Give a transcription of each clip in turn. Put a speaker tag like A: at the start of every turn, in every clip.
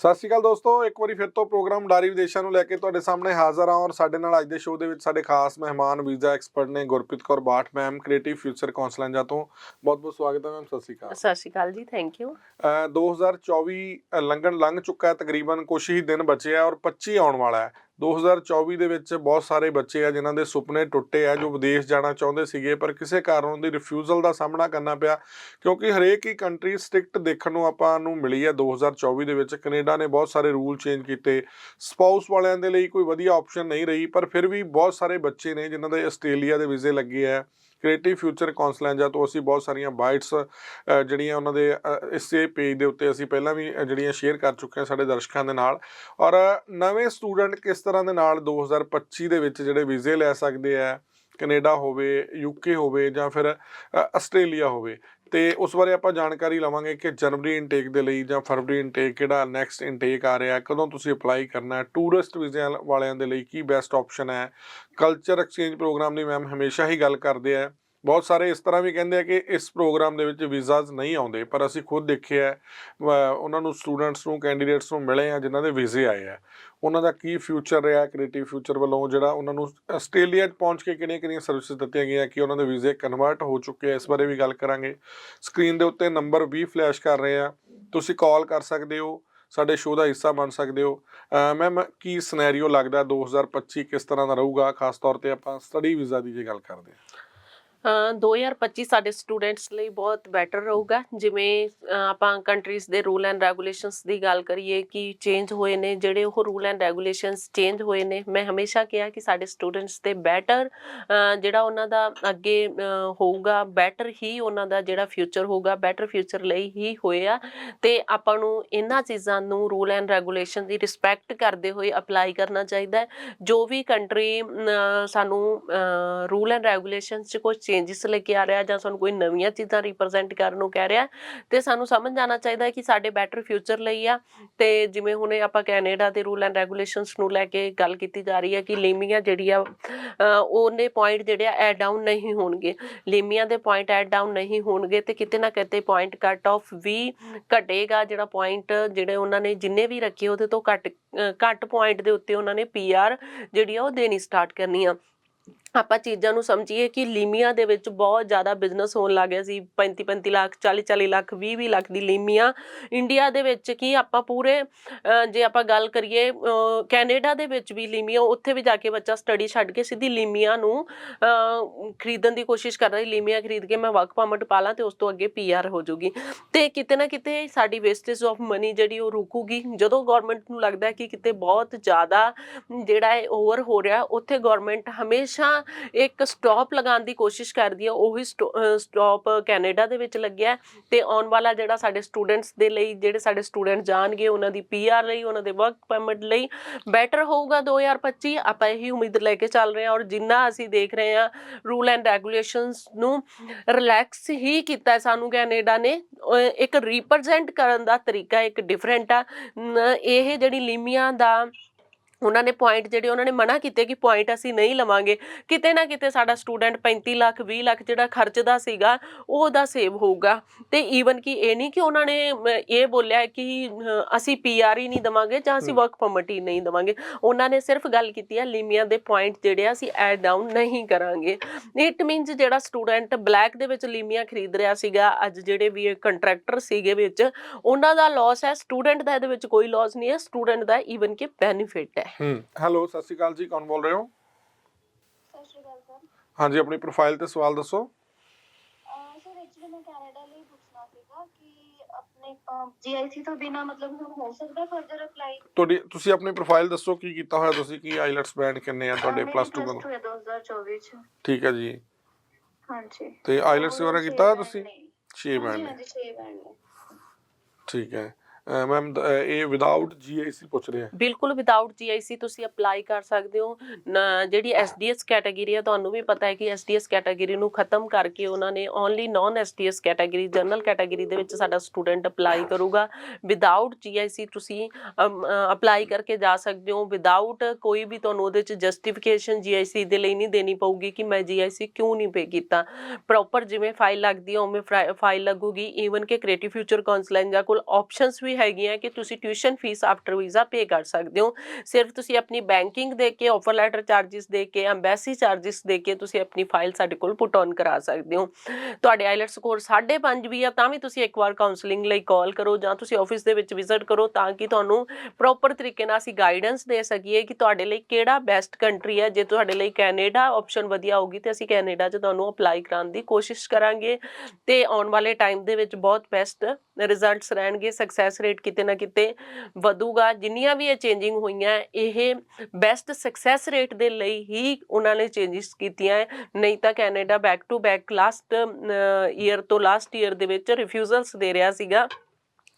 A: ਸਤਿ ਸ਼੍ਰੀ ਅਕਾਲ ਦੋਸਤੋ ਇੱਕ ਵਾਰੀ ਫਿਰ ਤੋਂ ਪ੍ਰੋਗਰਾਮ ਡਾਰੀ ਵਿਦੇਸ਼ਾਂ ਨੂੰ ਲੈ ਕੇ ਤੁਹਾਡੇ ਸਾਹਮਣੇ ਹਾਜ਼ਰ ਹਾਂ ਔਰ ਸਾਡੇ ਨਾਲ ਅੱਜ ਦੇ ਸ਼ੋਅ ਦੇ ਵਿੱਚ ਸਾਡੇ ਖਾਸ ਮਹਿਮਾਨ ਵੀਜ਼ਾ ਐਕਸਪਰਟ ਨੇ Gurpreet Kaur Bath ma'am creative future ਕੌਂਸਲੈਂਜਾ ਤੋਂ। ਬਹੁਤ ਬਹੁਤ ਸਵਾਗਤ ਹੈ ਮੈਮ ਸਤਿ ਸ਼੍ਰੀ ਅਕਾਲ।
B: ਸਤਿ ਸ਼੍ਰੀ ਅਕਾਲ ਜੀ ਥੈਂਕ ਯੂ
A: ਅਹ 2024 ਲੰਘਣ ਲੰਘ ਚੁੱਕਾ ਹੈ ਤਕਰੀਬਨ ਕੁਝ ਹੀ ਦਿਨ ਬਚੇ ਆ ਔਰ 25 ਆਉਣ ਵਾਲਾ ਹੈ। 2024 ਦੇ ਵਿੱਚ ਬਹੁਤ ਸਾਰੇ ਬੱਚੇ ਆ ਜਿਨ੍ਹਾਂ ਦੇ ਸੁਪਨੇ ਟੁੱਟੇ ਆ ਜੋ ਵਿਦੇਸ਼ ਜਾਣਾ ਚਾਹੁੰਦੇ ਸੀਗੇ, ਪਰ ਕਿਸੇ ਕਾਰਨ ਦੀ ਰਿਫਿਊਜ਼ਲ ਦਾ ਸਾਹਮਣਾ ਕਰਨਾ ਪਿਆ, ਕਿਉਂਕਿ ਹਰੇਕ ਹੀ ਕੰਟਰੀ ਸਟ੍ਰਿਕਟ ਦੇਖਣ ਨੂੰ ਆਪਾਂ ਨੂੰ ਮਿਲੀ ਹੈ 2024 ਦੇ ਵਿੱਚ। ਕੈਨੇਡਾ ਨੇ ਬਹੁਤ ਸਾਰੇ ਰੂਲ ਚੇਂਜ ਕੀਤੇ। ਸਪਾਊਸ ਵਾਲਿਆਂ ਦੇ ਲਈ ਕੋਈ ਵਧੀਆ ਆਪਸ਼ਨ ਨਹੀਂ ਰਹੀ, ਪਰ ਫਿਰ ਵੀ ਬਹੁਤ ਸਾਰੇ ਬੱਚੇ ਨੇ ਜਿਨ੍ਹਾਂ ਦੇ ਆਸਟ੍ਰੇਲੀਆ ਦੇ ਵੀਜ਼ੇ ਲੱਗੇ ਆ। ਕ੍ਰੀਏਟਿਵ ਫਿਊਚਰ ਕੌਂਸਲੈਂਜਾ ਤੋਂ ਅਸੀਂ ਬਹੁਤ ਸਾਰੀਆਂ ਬਾਈਟਸ ਜਿਹੜੀਆਂ ਉਹਨਾਂ ਦੇ ਇਸੇ ਪੇਜ ਦੇ ਉੱਤੇ ਅਸੀਂ ਪਹਿਲਾਂ ਵੀ ਜਿਹੜੀਆਂ ਸ਼ੇਅਰ ਕਰ ਚੁੱਕੇ ਹਾਂ ਸਾਡੇ ਦਰਸ਼ਕਾਂ ਦੇ ਨਾਲ। ਔਰ ਨਵੇਂ ਸਟੂਡੈਂਟ ਕਿਸ ਤਰ੍ਹਾਂ ਦੇ ਨਾਲ 2025 ਦੇ ਵਿੱਚ ਜਿਹੜੇ ਵੀਜ਼ੇ ਲੈ ਸਕਦੇ ਆ, ਕੈਨੇਡਾ ਹੋਵੇ ਯੂਕੇ ਹੋਵੇ ਜਾਂ ਫਿਰ ਆਸਟ੍ਰੇਲੀਆ ਹੋਵੇ ਤੇ ਉਸ ਬਾਰੇ ਆਪਾਂ ਜਾਣਕਾਰੀ ਲਵਾਂਗੇ ਕਿ ਜਨਵਰੀ ਇਨਟੇਕ ਦੇ ਲਈ ਜਾਂ ਫਰਵਰੀ ਇਨਟੇਕ ਕਿਹੜਾ ਨੈਕਸਟ ਇਨਟੇਕ ਆ ਰਿਹਾ, ਕਦੋਂ ਤੁਸੀਂ ਅਪਲਾਈ ਕਰਨਾ ਹੈ ਟੂਰਿਸਟ ਵੀਜ਼ੇ ਵਾਲਿਆਂ ਦੇ ਲਈ ਕੀ ਬੈਸਟ ਆਪਸ਼ਨ ਹੈ ਕਲਚਰ ਐਕਸਚੇਂਜ ਪ੍ਰੋਗਰਾਮ ਦੀ ਮੈਮ ਹਮੇਸ਼ਾ ਹੀ ਗੱਲ ਕਰਦੇ ਆ। ਬਹੁਤ ਸਾਰੇ ਇਸ ਤਰ੍ਹਾਂ ਵੀ ਕਹਿੰਦੇ ਆ ਕਿ ਇਸ ਪ੍ਰੋਗਰਾਮ ਦੇ ਵਿੱਚ ਵੀਜ਼ਾਸ ਨਹੀਂ ਆਉਂਦੇ ਪਰ ਅਸੀਂ ਖੁਦ ਦੇਖਿਆ ਹੈ, ਉਹਨਾਂ ਨੂੰ ਸਟੂਡੈਂਟਸ ਨੂੰ ਕੈਂਡੀਡੇਟਸ ਨੂੰ ਮਿਲੇ ਆ ਜਿਨ੍ਹਾਂ ਦੇ ਵੀਜ਼ੇ ਆਏ ਆ। ਉਹਨਾਂ ਦਾ ਕੀ ਫਿਊਚਰ ਰਿਹਾ ਕ੍ਰੀਏਟਿਵ ਫਿਊਚਰ ਵੱਲੋਂ ਜਿਹੜਾ ਉਹਨਾਂ ਨੂੰ ਆਸਟ੍ਰੇਲੀਆ 'ਚ ਪਹੁੰਚ ਕੇ ਕਿਹੜੀਆਂ ਕਿਹੜੀਆਂ ਸਰਵਿਸਿਜ਼ ਦਿੱਤੀਆਂ ਗਈਆਂ ਕਿ ਉਹਨਾਂ ਦੇ ਵੀਜ਼ੇ ਕਨਵਰਟ ਹੋ ਚੁੱਕੇ ਆ ਇਸ ਬਾਰੇ ਵੀ ਗੱਲ ਕਰਾਂਗੇ। ਸਕਰੀਨ ਦੇ ਉੱਤੇ ਨੰਬਰ ਵੀ ਫਲੈਸ਼ ਕਰ ਰਹੇ ਆ। ਤੁਸੀਂ ਕਾਲ ਕਰ ਸਕਦੇ ਹੋ ਸਾਡੇ ਸ਼ੋਅ ਦਾ ਹਿੱਸਾ ਬਣ ਸਕਦੇ ਹੋ। ਮੈਮ ਕੀ ਸਿਨੈਰੀਓ ਲੱਗਦਾ 2025 ਕਿਸ ਤਰ੍ਹਾਂ ਦਾ ਰਹੂਗਾ? ਖਾਸ ਤੌਰ ਤੇ ਆਪਾਂ ਸਟੱਡੀ ਵੀਜ਼ਾ ਦੀ ਜੇ ਗੱਲ ਕਰਦੇ ਹਾਂ।
B: 2025 ਸਾਡੇ ਸਟੂਡੈਂਟਸ ਲਈ ਬਹੁਤ ਬੈਟਰ ਰਹੂਗਾ। ਜਿਵੇਂ ਆਪਾਂ ਕੰਟਰੀਜ਼ ਦੇ ਰੂਲ ਐਂਡ ਰੈਗੂਲੇਸ਼ਨਸ ਦੀ ਗੱਲ ਕਰੀਏ ਕਿ ਚੇਂਜ ਹੋਏ ਨੇ, ਜਿਹੜੇ ਉਹ ਰੂਲ ਐਂਡ ਰੈਗੂਲੇਸ਼ਨਸ ਚੇਂਜ ਹੋਏ ਨੇ। ਮੈਂ ਹਮੇਸ਼ਾ ਕਿਹਾ ਕਿ ਸਾਡੇ ਸਟੂਡੈਂਟਸ ਤੇ ਬੈਟਰ ਜਿਹੜਾ ਉਹਨਾਂ ਦਾ ਅੱਗੇ ਹੋਊਗਾ ਬੈਟਰ ਹੀ ਉਹਨਾਂ ਦਾ ਜਿਹੜਾ ਫਿਊਚਰ ਹੋਊਗਾ ਬੈਟਰ ਫਿਊਚਰ ਲਈ ਹੀ ਹੋਇਆ ਤੇ ਆਪਾਂ ਨੂੰ ਇਹਨਾਂ ਚੀਜ਼ਾਂ ਨੂੰ ਰੂਲ ਐਂਡ ਰੈਗੂਲੇਸ਼ਨ ਦੀ ਰਿਸਪੈਕਟ ਕਰਦੇ ਹੋਏ ਅਪਲਾਈ ਕਰਨਾ ਚਾਹੀਦਾ ਹੈ। ਜੋ ਵੀ ਕੰਟਰੀ ਸਾਨੂੰ ਰੂਲ ਐਂਡ ਰੈਗੂਲੇਸ਼ਨਸ 'ਚ ਕੁਝ ਚੇਂਜਸ ਲੈ ਕੇ ਆ ਰਿਹਾ ਜਾਂ ਸਾਨੂੰ ਕੋਈ ਨਵੀਆਂ ਚੀਜ਼ਾਂ ਰਿਪਰੈਜ਼ੈਂਟ ਕਰਨ ਨੂੰ ਕਹਿ ਰਿਹਾ, ਤੇ ਸਾਨੂੰ ਸਮਝ ਜਾਣਾ ਚਾਹੀਦਾ ਹੈ ਕਿ ਸਾਡੇ ਬੈਟਰ ਫਿਊਚਰ ਲਈ ਆ। ਤੇ ਜਿਵੇਂ ਹੁਣੇ ਆਪਾਂ ਕੈਨੇਡਾ ਦੇ ਰੂਲ ਐਂਡ ਰੈਗੂਲੇਸ਼ਨਸ ਨੂੰ ਲੈ ਕੇ ਗੱਲ ਕੀਤੀ ਜਾ ਰਹੀ ਹੈ ਕਿ ਲੀਮੀਆਂ ਜਿਹੜੀ ਆ ਉਹਨੇ ਪੁਆਇੰਟ ਜਿਹੜੇ ਆ ਐਡ ਡਾਊਨ ਨਹੀਂ ਹੋਣਗੇ। ਲੀਮੀਆਂ ਦੇ ਪੁਆਇੰਟ ਐਡ ਡਾਊਨ ਨਹੀਂ ਹੋਣਗੇ ਤੇ ਕਿਤੇ ਨਾ ਕਿਤੇ ਪੁਆਇੰਟ ਕੱਟ ਆਫ ਵੀ ਘਟੇਗਾ। ਜਿਹੜਾ ਪੁਆਇੰਟ ਜਿਹੜੇ ਉਹਨਾਂ ਨੇ ਜਿੰਨੇ ਵੀ ਰੱਖੇ ਉਹਦੇ ਤੋਂ ਘੱਟ ਘੱਟ ਪੁਆਇੰਟ ਦੇ ਉੱਤੇ ਉਹਨਾਂ ਨੇ ਪੀਆਰ ਜਿਹੜੀ ਆ ਉਹ ਦੇਣੀ ਸਟਾਰਟ ਕਰਨੀ ਆ। ਆਪਾਂ ਚੀਜ਼ਾਂ ਨੂੰ ਸਮਝੀਏ ਕਿ ਲੀਮੀਆ ਦੇ ਵਿੱਚ ਬਹੁਤ ਜ਼ਿਆਦਾ ਬਿਜ਼ਨਸ ਹੋਣ ਲੱਗ ਗਿਆ ਸੀ 35 35 ਲੱਖ 40 40 ਲੱਖ 20 20 ਲੱਖ ਦੀ ਲੀਮੀਆ। ਇੰਡੀਆ ਦੇ ਵਿੱਚ ਕੀ ਆਪਾਂ ਪੂਰੇ ਜੇ ਆਪਾਂ ਗੱਲ ਕਰੀਏ ਕੈਨੇਡਾ ਦੇ ਵਿੱਚ ਵੀ ਲੀਮੀਆ, ਉੱਥੇ ਵੀ ਜਾ ਕੇ ਬੱਚਾ ਸਟੱਡੀ ਛੱਡ ਕੇ ਸਿੱਧੀ ਲੀਮੀਆ ਨੂੰ ਖਰੀਦਣ ਦੀ ਕੋਸ਼ਿਸ਼ ਕਰ ਰਹੀ ਲੀਮੀਆ ਖਰੀਦ ਕੇ ਮੈਂ ਵਰਕ ਪਰਮਿਟ ਪਾ ਲਾਂ ਤੇ ਉਸ ਤੋਂ ਅੱਗੇ ਪੀਆਰ ਹੋ ਜਾਊਗੀ। ਤੇ ਕਿਤੇ ਨਾ ਕਿਤੇ ਸਾਡੀ ਵੇਸਟੇਜ ਆਫ ਮਨੀ ਜਿਹੜੀ ਉਹ ਰੁਕੂਗੀ। ਜਦੋਂ ਗਵਰਨਮੈਂਟ ਨੂੰ ਲੱਗਦਾ ਕਿ ਕਿਤੇ ਬਹੁਤ ਜ਼ਿਆਦਾ ਜਿਹੜਾ ਹੈ ਓਵਰ ਹੋ ਰਿਹਾ, ਉੱਥੇ ਗਵਰਨਮੈਂਟ ਹਮੇਸ਼ਾ ਇੱਕ ਸਟਾਪ ਲਗਾਉਣ ਦੀ ਕੋਸ਼ਿਸ਼ ਕਰਦੀ ਹੈ ਉਹੀ ਸਟਾਪ ਕੈਨੇਡਾ ਦੇ ਵਿੱਚ ਲੱਗਿਆ ਹੈ ਤੇ ਆਉਣ ਵਾਲਾ ਜਿਹੜਾ ਸਾਡੇ ਸਟੂਡੈਂਟਸ ਦੇ ਲਈ, ਜਿਹੜੇ ਸਾਡੇ ਸਟੂਡੈਂਟ ਜਾਣਗੇ ਉਹਨਾਂ ਦੀ ਪੀਆਰ ਲਈ, ਉਹਨਾਂ ਦੇ ਵਰਕ ਪਰਮਿਟ ਲਈ ਬੈਟਰ ਹੋਊਗਾ 2025 ਆਪਾਂ ਇਹੀ ਉਮੀਦ ਲੈ ਕੇ ਚੱਲ ਰਹੇ ਹਾਂ ਔਰ ਜਿੰਨਾ ਅਸੀਂ ਦੇਖ ਰਹੇ ਹਾਂ ਰੂਲ ਐਂਡ ਰੈਗੂਲੇਸ਼ਨਸ ਨੂੰ ਰਿਲੈਕਸ ਹੀ ਕੀਤਾ ਸਾਨੂੰ ਕੈਨੇਡਾ ਨੇ ਇੱਕ ਰਿਪਰੈਜ਼ੈਂਟ ਕਰਨ ਦਾ ਤਰੀਕਾ ਇੱਕ ਡਿਫਰੈਂਟ ਆ ਇਹ ਜਿਹੜੀ ਲੀਮੀਆਂ ਦਾ ਉਹਨਾਂ ਨੇ ਪੁਆਇੰਟ ਜਿਹੜੇ ਉਹਨਾਂ ਨੇ ਮਨਾ ਕੀਤੇ ਕਿ ਪੁਆਇੰਟ ਅਸੀਂ ਨਹੀਂ ਲਵਾਂਗੇ ਕਿਤੇ ਨਾ ਕਿਤੇ ਸਾਡਾ ਸਟੂਡੈਂਟ 35 ਲੱਖ 20 ਲੱਖ ਜਿਹੜਾ ਖਰਚਦਾ ਸੀਗਾ ਉਹ ਉਹਦਾ ਸੇਵ ਹੋਊਗਾ। ਤੇ ਈਵਨ ਕਿ ਇਹ ਨਹੀਂ ਕਿ ਉਹਨਾਂ ਨੇ ਇਹ ਬੋਲਿਆ ਕਿ ਅਸੀਂ ਪੀਆਰ ਹੀ ਨਹੀਂ ਦਵਾਂਗੇ ਜਾਂ ਅਸੀਂ। ਵਰਕ ਪਰਮਿਟ ਹੀ ਨਹੀਂ ਦਵਾਂਗੇ। ਉਹਨਾਂ ਨੇ ਸਿਰਫ ਗੱਲ ਕੀਤੀ ਹੈ ਲੀਮੀਆ ਦੇ ਪੁਆਇੰਟ ਜਿਹੜੇ ਆ ਅਸੀਂ ਐਡ ਡਾਊਨ ਨਹੀਂ ਕਰਾਂਗੇ। ਇਟ ਮੀਨਸ ਜਿਹੜਾ ਸਟੂਡੈਂਟ ਬਲੈਕ ਦੇ ਵਿੱਚ ਲੀਮੀਆ ਖਰੀਦ ਰਿਹਾ ਸੀਗਾ ਅੱਜ ਜਿਹੜੇ ਵੀ ਕੰਟਰੈਕਟਰ ਸੀਗੇ ਵਿੱਚ ਉਹਨਾਂ ਦਾ ਲਾਸ ਹੈ ਸਟੂਡੈਂਟ ਦਾ ਇਹਦੇ ਵਿੱਚ ਕੋਈ ਲਾਸ ਨਹੀਂ ਹੈ ਸਟੂਡੈਂਟ ਦਾ ਈਵਨ ਕਿ ਬੈਨੀਫਿਟ ਹੈ।
A: ਹੂੰ। ਹੈਲੋ ਸਤਿ ਸ਼੍ਰੀ ਅਕਾਲ ਜੀ ਕੌਣ ਬੋਲ ਰਹੇ ਹੋ?
C: ਸਤਿ ਸ਼੍ਰੀ ਅਕਾਲ ਸਰ।
A: ਹਾਂਜੀ ਆਪਣੀ ਪ੍ਰੋਫਾਈਲ ਤੇ ਸਵਾਲ ਦੱਸੋ।
C: ਅਹ ਸਰ ਐਕਚੁਅਲੀ ਮੈਂ ਕੈਨੇਡਾ ਲਈ ਪੁੱਛਣਾ ਸੀਗਾ ਕਿ ਆਪਣੇ ਜੀਆਈਸੀ ਤੋਂ ਬਿਨਾ ਮਤਲਬ ਹੁਣ ਹੋ ਸਕਦਾ ਫਰਦਰ ਅਪਲਾਈ
A: ਤੁਹਾਡੀ ਤੁਸੀਂ ਆਪਣੀ ਪ੍ਰੋਫਾਈਲ ਦੱਸੋ ਕੀ ਕੀਤਾ ਹੋਇਆ ਤੁਸੀਂ ਕੀ ਆਈਲੈਟਸ ਬੈਂਡ ਕਿੰਨੇ ਆ ਤੁਹਾਡੇ ਪਲੱਸ 2
C: ਪਲੱਸ 2 ਹੈ 2024 ਚ।
A: ਠੀਕ ਹੈ ਜੀ।
C: ਹਾਂਜੀ।
A: ਤੇ ਆਈਲੈਟਸ ਵਗੈਰਾ ਕੀਤਾ ਤੁਸੀਂ?
C: ਨੇ।
A: 6
C: ਹਾਂਜੀ
A: ਬੈਂਡ
C: ਹਾਂਜੀ 6 ਬੈਂਡ ਨੇ।
A: ਠੀਕ ਹੈ। ਮੈਮ ਇਹ ਵਿਦਆਊਟ ਜੀਆਈਸੀ ਪੁੱਛ ਰਹੇ ਆ।
B: ਬਿਲਕੁਲ ਵਿਦਆਊਟ ਜੀਆਈਸੀ ਤੁਸੀਂ ਅਪਲਾਈ ਕਰ ਸਕਦੇ ਹੋ। ਨਾ- ਜਿਹੜੀ ਐਸਡੀਐਸ ਕੈਟਾਗਰੀ ਹੈ ਤੁਹਾਨੂੰ ਵੀ ਪਤਾ ਹੈ ਕਿ ਐਸਡੀਐਸ ਕੈਟਾਗਰੀ ਨੂੰ ਖਤਮ ਕਰਕੇ ਉਹਨਾਂ ਨੇ only non SDS category general category ਦੇ ਵਿੱਚ ਸਾਡਾ ਸਟੂਡੈਂਟ ਅਪਲਾਈ ਕਰੂਗਾ। ਵਿਦਆਊਟ ਜੀਆਈਸੀ ਤੁਸੀਂ ਅਪਲਾਈ ਕਰਕੇ ਜਾ ਸਕਦੇ ਹੋ। ਵਿਦਆਊਟ ਕੋਈ ਵੀ ਤੁਹਾਨੂੰ ਉਹਦੇ ਚ ਜਸਟੀਫਿਕੇਸ਼ਨ ਜੀਆਈਸੀ ਦੇ ਲਈ ਨਹੀਂ ਦੇਣੀ ਪਊਗੀ ਕਿ ਮੈਂ ਜੀਆਈਸੀ ਕਿਉਂ ਨਹੀਂ ਪੇ ਕੀਤਾ। ਪ੍ਰੋਪਰ ਜਿਵੇਂ ਫਾਈਲ ਲੱਗਦੀ ਹੈ ਉਵੇਂ ਫਾਈਲ ਲੱਗੂਗੀ। ਈਵਨ ਕਿ ਕ੍ਰੀਏਟਿਵ ਫਿਊਚਰ ਕਾਉਂਸਲੈਂਜਾ ਕੋਲ ਆਪਸ਼ਨਸ ਵੀ ਵੀ ਹੈਗੀਆਂ ਕਿ ਤੁਸੀਂ tuition fee after visa pay ਕਰ ਸਕਦੇ ਹੋ। ਸਿਰਫ ਤੁਸੀਂ ਆਪਣੀ ਬੈਂਕਿੰਗ ਦੇ ਕੇ ਆਫਰ ਲੈਟਰ ਚਾਰजेस ਦੇ ਕੇ ਐਮਬੈਸੀ ਚਾਰजेस ਦੇ ਕੇ ਤੁਸੀਂ ਆਪਣੀ ਫਾਈਲ ਸਾਡੇ ਕੋਲ ਪੁਟ ਔਨ ਕਰਾ ਸਕਦੇ ਹੋ। ਤੁਹਾਡੇ ਆਈਲੈਟਸ ਸਕੋਰ 5.5 ਵੀ ਆ, ਤਾਂ ਵੀ ਤੁਸੀਂ ਇੱਕ ਵਾਰ ਕਾਉਂਸਲਿੰਗ ਲਈ ਕਾਲ ਕਰੋ ਜਾਂ ਤੁਸੀਂ ਆਫਿਸ ਦੇ ਵਿੱਚ ਵਿਜ਼ਿਟ ਕਰੋ ਤਾਂ ਕਿ ਤੁਹਾਨੂੰ ਪ੍ਰੋਪਰ ਤਰੀਕੇ ਨਾਲ ਅਸੀਂ ਗਾਈਡੈਂਸ ਦੇ ਸਕੀਏ ਕਿ ਤੁਹਾਡੇ ਲਈ ਕਿਹੜਾ ਬੈਸਟ ਕੰਟਰੀ ਹੈ ਜੇ ਤੁਹਾਡੇ ਲਈ ਕੈਨੇਡਾ ਆਪਸ਼ਨ ਵਧੀਆ ਹੋਊਗੀ ਤੇ ਅਸੀਂ ਕੈਨੇਡਾ 'ਚ ਤੁਹਾਨੂੰ ਅਪਲਾਈ ਕਰਾਉਣ ਦੀ ਕੋਸ਼ਿਸ਼ ਕਰਾਂਗੇ ਤੇ ਆਉਣ ਵਾਲੇ ਟਾਈਮ ਦੇ ਵਿੱਚ ਬਹੁਤ ਬੈਸਟ ਰਿਜ਼ਲਟਸ ਰਹਿਣਗੇ ਸਕਸੈਸ ਰੇਟ ਕਿਤੇ ਨਾ ਕਿਤੇ ਵਧੂਗਾ। ਜਿੰਨੀਆਂ ਵੀ ਇਹ ਚੇਂਜਿੰਗ ਹੋਈਆਂ ਇਹ ਬੈਸਟ ਸਕਸੈਸ ਰੇਟ ਦੇ ਲਈ ਹੀ ਉਹਨਾਂ ਨੇ ਚੇਂਜਸ ਕੀਤੀਆਂ ਹੈ। ਨਹੀਂ ਤਾਂ Canada back to back last year ਤੋਂ ਲਾਸਟ ਈਅਰ ਦੇ ਵਿੱਚ ਰਿਫਿਊਜ਼ਲਸ ਦੇ ਰਿਹਾ ਸੀਗਾ।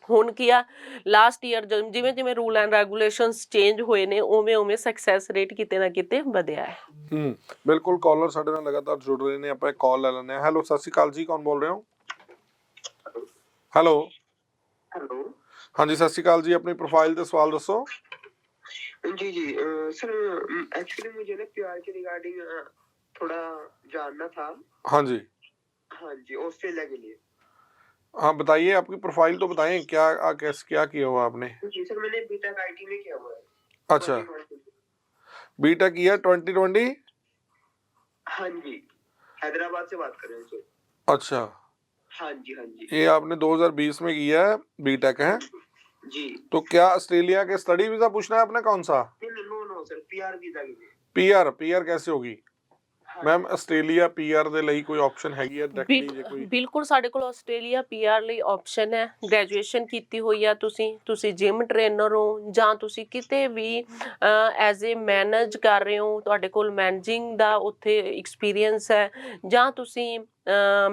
B: ਹੁਣ ਕੀ ਆ? ਲਾਸਟ ਈਅਰ ਜਿਵੇਂ ਜਿਵੇਂ ਰੂਲ ਐਂਡ ਰੈਗੂਲੇਸ਼ਨਸ ਚੇਂਜ ਹੋਏ ਨੇ ਉਵੇਂ ਉਵੇਂ ਸਕਸੈਸ ਰੇਟ ਕਿਤੇ ਨਾ ਕਿਤੇ ਵਧਿਆ ਹੈ
A: ਹੂੰ ਬਿਲਕੁਲ ਕਾਲਰ ਸਾਡੇ ਨਾਲ ਲਗਾਤਾਰ ਜੁੜ ਰਹੇ ਨੇ ਆਪਾਂ ਇੱਕ ਕਾਲ ਲੈ ਲੈਂਦੇ ਹਾਂ। ਹੈਲੋ ਸਤਿ ਸ਼੍ਰੀ ਅਕਾਲ ਜੀ ਕੌਣ ਬੋਲ ਰਹੇ ਹੋ? ਹੈਲੋ
D: हेलो
A: ਹਾਂਜੀ ਸਤਿ ਸ਼੍ਰੀ ਅਕਾਲ ਜੀ ਆਪਣੀ ਪ੍ਰੋਫਾਈਲ ਤੇ ਸਵਾਲ ਦੱਸੋ
D: जी जी अ, सर एक्चुअली मुझे ना प्यार के रिगार्डिंग थोड़ा जानना था
A: ਹਾਂਜੀ
D: हाँ जी ऑस्ट्रेलिया के लिए
A: हाँ बताइए आपकी प्रोफाइल तो बताएं क्या आ, कैस क्या किया हुआ आपने
D: जी सर मैंने बीटेक आईटी में किया हुआ है
A: अच्छा
D: 2020
A: बीटेक किया ट्वेंटी ट्वेंटी
D: हाँ जी हैदराबाद से बात कर रहे हैं सर
A: अच्छा
D: हाँ जी हाँ जी
A: ये आपने 2020 में किया है बीटेक है
D: जी
A: तो क्या ऑस्ट्रेलिया के स्टडी वीजा पूछना है आपने कौन सा
D: नहीं नहीं no no sir PR visa के लिए
A: ਪੀਆਰ ਪੀਆਰ कैसे होगी
D: हाँ
A: ਮੈਮ ਆਸਟ੍ਰੇਲੀਆ ਪੀਆਰ ਦੇ ਲਈ ਕੋਈ ਆਪਸ਼ਨ ਹੈਗੀ ਹੈ ਡਾਇਰੈਕਟਲੀ ਜੇ
B: ਬਿਲ-
A: ਕੋਈ
B: ਬਿਲਕੁਲ ਸਾਡੇ ਕੋਲ ਆਸਟ੍ਰੇਲੀਆ ਪੀਆਰ ਲਈ ਆਪਸ਼ਨ ਹੈ ਗ੍ਰੈਜੂਏਸ਼ਨ ਕੀਤੀ ਹੋਈ ਆ ਤੁਸੀਂ ਤੁਸੀਂ ਜਿਮ ਟ੍ਰੇਨਰ ਹੋ ਜਾਂ ਤੁਸੀਂ ਕਿਤੇ ਵੀ ਐਜ਼ ਅ ਮੈਨੇਜ ਕਰ ਰਹੇ ਹੋ ਤੁਹਾਡੇ ਕੋਲ ਮੈਨੇਜਿੰਗ ਦਾ ਉੱਥੇ ਐਕਸਪੀਰੀਅੰਸ ਹੈ ਜਾਂ ਤੁਸੀਂ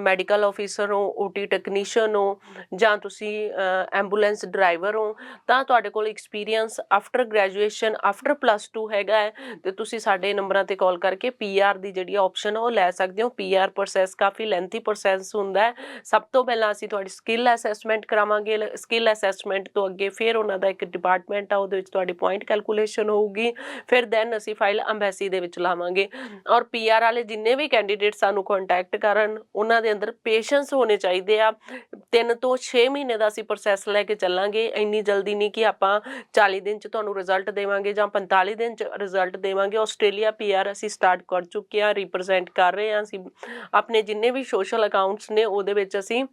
B: ਮੈਡੀਕਲ ਆਫੀਸਰ ਹੋ ਓਟੀ ਟੈਕਨੀਸ਼ੀਅਨ ਹੋ ਜਾਂ ਤੁਸੀਂ ਐਂਬੂਲੈਂਸ ਡਰਾਈਵਰ ਹੋ, ਤਾਂ ਤੁਹਾਡੇ ਕੋਲ experience after graduation after plus 2 ਹੈਗਾ ਹੈ ਤੇ ਤੁਸੀਂ ਸਾਡੇ ਨੰਬਰਾਂ ਤੇ ਕਾਲ ਕਰਕੇ ਪੀਆਰ ਦੀ ਜਿਹੜੀ ਆਪਸ਼ਨ ਉਹ ਲੈ ਸਕਦੇ ਹੋ। ਪੀਆਰ ਪ੍ਰੋਸੈਸ ਕਾਫੀ ਲੈਂਥੀ ਪ੍ਰੋਸੈਸ ਹੁੰਦਾ ਹੈ। ਸਭ ਤੋਂ ਪਹਿਲਾਂ ਅਸੀਂ ਤੁਹਾਡੀ ਸਕਿੱਲ ਅਸੈਸਮੈਂਟ ਕਰਾਵਾਂਗੇ ਸਕਿੱਲ ਅਸੈਸਮੈਂਟ ਤੋਂ ਅੱਗੇ ਫਿਰ ਉਹਨਾਂ ਦਾ ਇੱਕ ਡਿਪਾਰਟਮੈਂਟ ਆ, ਉਹਦੇ ਵਿੱਚ ਤੁਹਾਡੀ ਪੁਆਇੰਟ ਕੈਲਕੂਲੇਸ਼ਨ ਹੋਊਗੀ। ਫਿਰ ਦੈਨ ਅਸੀਂ ਫਾਈਲ ਅੰਬੈਸੀ ਦੇ ਵਿੱਚ ਲਾਵਾਂਗੇ। ਔਰ ਪੀਆਰ ਵਾਲੇ ਜਿੰਨੇ ਵੀ ਕੈਂਡੀਡੇਟ ਸਾਨੂੰ ਕੰਟੈਕਟ ਕਰਨ ਉਹਨਾਂ ਦੇ ਅੰਦਰ ਪੇਸ਼ੈਂਸ ਹੋਣੇ ਚਾਹੀਦੇ ਆ। 3 ਤੋਂ 6 ਮਹੀਨੇ ਦਾ ਅਸੀਂ ਪ੍ਰੋਸੈਸ ਲੈ ਕੇ ਚੱਲਾਂਗੇ। ਇੰਨੀ ਜਲਦੀ ਨਹੀਂ ਕਿ ਆਪਾਂ 40 ਦਿਨ ਚ ਤੁਹਾਨੂੰ ਰਿਜ਼ਲਟ ਦੇਵਾਂਗੇ ਜਾਂ 45 ਦਿਨ ਚ ਰਿਜ਼ਲਟ ਦੇਵਾਂਗੇ। ਆਸਟ੍ਰੇਲੀਆ ਪੀਆਰ ਅਸੀਂ ਸਟਾਰਟ ਕਰ ਚੁੱਕੇ ਹਾਂ ਰਿਪਰੈਜ਼ੈਂਟ ਕਰ ਰਹੇ ਹਾਂ। ਅਸੀਂ ਆਪਣੇ ਜਿੰਨੇ ਵੀ ਸੋਸ਼ਲ ਅਕਾਊਂਟਸ ਨੇ ਉਹਦੇ ਵਿੱਚ ਅਸੀਂ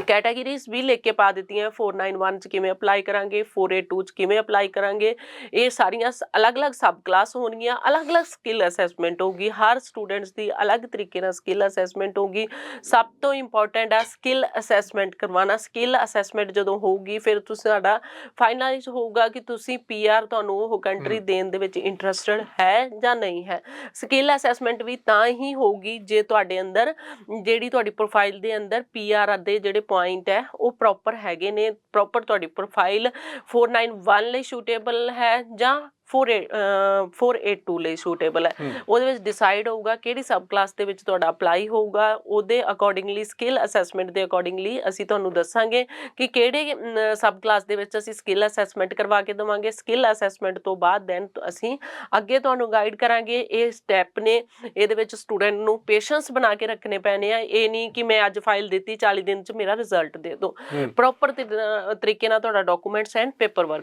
B: ਕੈਟਾਗਰੀਜ਼ ਵੀ ਲਿਖ ਕੇ ਪਾ ਦਿੱਤੀਆਂ 491 ਚ ਕਿਵੇਂ ਅਪਲਾਈ ਕਰਾਂਗੇ 482 ਚ ਕਿਵੇਂ ਅਪਲਾਈ ਕਰਾਂਗੇ ਇਹ ਸਾਰੀਆਂ ਅਲੱਗ-ਅਲੱਗ ਸਬ ਕਲਾਸ ਹੋਣਗੀਆਂ ਅਲੱਗ-ਅਲੱਗ ਸਕਿੱਲ ਅਸੈਸਮੈਂਟ ਹੋਊਗੀ ਹਰ ਸਟੂਡੈਂਟਸ ਦੀ ਅਲੱਗ ਤਰੀਕੇ ਨਾਲ ਸਕਿੱਲ ਅਸੈਸਮੈਂਟ ਹੋਊਗੀ ਸਭ ਤੋਂ ਇੰਪੋਰਟੈਂਟ ਆ ਸਕਿੱਲ ਅਸੈਸਮੈਂਟ ਕਰਵਾਉਣਾ ਸਕਿੱਲ ਅਸੈਸਮੈਂਟ ਜਦੋਂ ਹੋਊਗੀ ਫਿਰ ਤੁਸੀਂ ਸਾਡਾ ਫਾਈਨਲਾਈਜ਼ ਹੋਊਗਾ ਕਿ ਤੁਸੀਂ ਪੀਆਰ ਤੁਹਾਨੂੰ ਉਹ ਕੰਟਰੀ। ਦੇਣ ਦੇ ਵਿੱਚ ਇੰਟਰਸਟਿਡ ਹੈ ਜਾਂ ਨਹੀਂ ਹੈ ਸਕਿੱਲ ਅਸੈਸਮੈਂਟ ਵੀ ਤਾਂ ਹੀ ਹੋਊਗੀ ਜੇ ਤੁਹਾਡੇ ਅੰਦਰ ਜਿਹੜੀ ਤੁਹਾਡੀ ਪ੍ਰੋਫਾਈਲ ਦੇ ਅੰਦਰ ਪੀਆਰ ਦੇ ਜਿਹੜੇ ਪੁਆਇੰਟ ਹੈ ਉਹ ਪ੍ਰੋਪਰ ਹੈਗੇ ਨੇ ਪ੍ਰੋਪਰ ਤੁਹਾਡੀ ਪ੍ਰੋਫਾਈਲ 491 ਲਈ ਸੂਟੇਬਲ ਹੈ ਜਾਂ 482 ਲਈ ਸੂਟੇਬਲ ਹੈ। ਉਹਦੇ ਵਿੱਚ ਡਿਸਾਈਡ ਹੋਊਗਾ ਕਿਹੜੀ ਸਬ ਕਲਾਸ ਦੇ ਵਿੱਚ ਤੁਹਾਡਾ ਅਪਲਾਈ ਹੋਊਗਾ। ਉਹਦੇ ਅਕੋਰਡਿੰਗਲੀ ਸਕਿੱਲ ਅਸੈਸਮੈਂਟ ਦੇ ਅਕੋਰਡਿੰਗਲੀ ਅਸੀਂ ਤੁਹਾਨੂੰ ਦੱਸਾਂਗੇ ਕਿ ਕਿਹੜੇ ਸਬ ਕਲਾਸ ਦੇ ਵਿੱਚ ਅਸੀਂ ਸਕਿੱਲ ਅਸੈਸਮੈਂਟ ਕਰਵਾ ਕੇ ਦੇਵਾਂਗੇ। ਸਕਿੱਲ ਅਸੈਸਮੈਂਟ ਤੋਂ ਬਾਅਦ ਦੈਨ ਅਸੀਂ ਅੱਗੇ ਤੁਹਾਨੂੰ ਗਾਈਡ ਕਰਾਂਗੇ। ਇਹ ਸਟੈਪ ਨੇ ਇਹਦੇ ਵਿੱਚ ਸਟੂਡੈਂਟ ਨੂੰ ਪੇਸ਼ੈਂਸ ਬਣਾ ਕੇ ਰੱਖਣੇ ਪੈਣੇ ਆ। ਇਹ ਨਹੀਂ ਕਿ ਮੈਂ ਅੱਜ ਫਾਈਲ ਦਿੱਤੀ 40 ਦਿਨ ਚ ਮੇਰਾ ਰਿਜ਼ਲਟ ਦੇ ਦਿਓ। ਪ੍ਰੋਪਰ ਤਰੀਕੇ ਨਾਲ ਤੁਹਾਡਾ ਡਾਕੂਮੈਂਟਸ ਐਂਡ ਪੇਪਰ ਵਰਕ